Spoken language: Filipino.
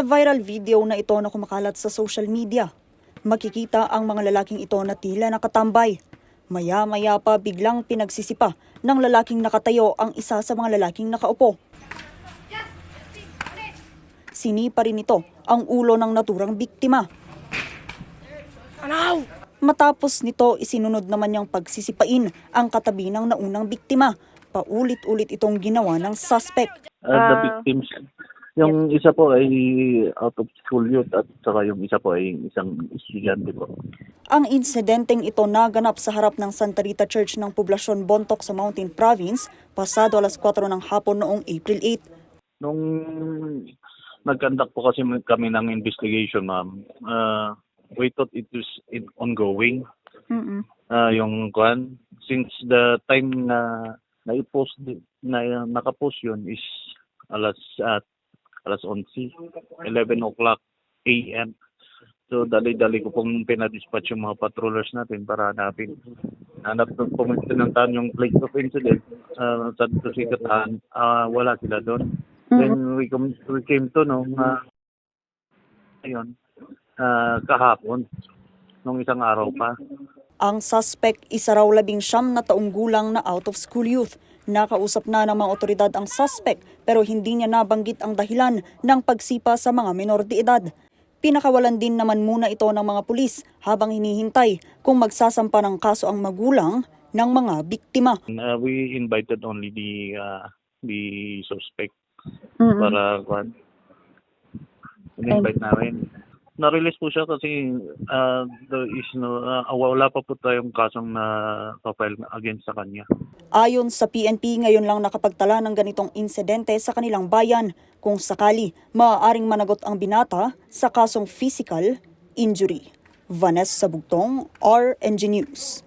Sa viral video na ito na kumakalat sa social media, makikita ang mga lalaking ito na tila nakatambay. Maya-maya pa biglang pinagsisipa ng lalaking nakatayo ang isa sa mga lalaking nakaupo. Sinipa rin ito ang ulo ng naturang biktima. Matapos nito, isinunod naman niyang pagsisipain ang katabi ng naunang biktima. Paulit-ulit itong ginawa ng suspect. Uh, the Ah. victims, yung isa po ay out of school youth at saka yung isa po ay isang estudyante po. Ang insidenteng ito naganap sa harap ng Santa Rita Church ng poblasyon Bontoc sa Mountain Province pasado alas 4 ng hapon noong April 8. Nung nag-conduct po kasi kami ng investigation, ma'am, uh, we thought it was in ongoing. Mm-mm. Ah, yung kwan, since the time na na-post, na nakapost yun is alas at alas 11, 11 o'clock AM. So, dali-dali ko pong pinadispatch yung mga patrollers natin para hanapin. Hanap ng pumunta yung place of incident uh, sa sa sikatahan, ah, wala sila doon. Then we, come, we came to know na ayun, ah, kahapon, nung isang araw pa. Ang suspect isa raw labing siyam na taong gulang na out of school youth. Nakausap na ng mga otoridad ang suspect pero hindi niya nabanggit ang dahilan ng pagsipa sa mga menor de edad. Pinakawalan din naman muna ito ng mga pulis habang hinihintay kung magsasampa ng kaso ang magulang ng mga biktima. Uh, we invited only the uh, the suspect para kwan. In-invite namin. Na-release po siya kasi uh, there is no, uh, wala pa po tayong kasong na file against sa kanya. Ayon sa PNP, ngayon lang nakapagtala ng ganitong insidente sa kanilang bayan kung sakali maaaring managot ang binata sa kasong physical injury. Vanessa Bugtong, RNG News.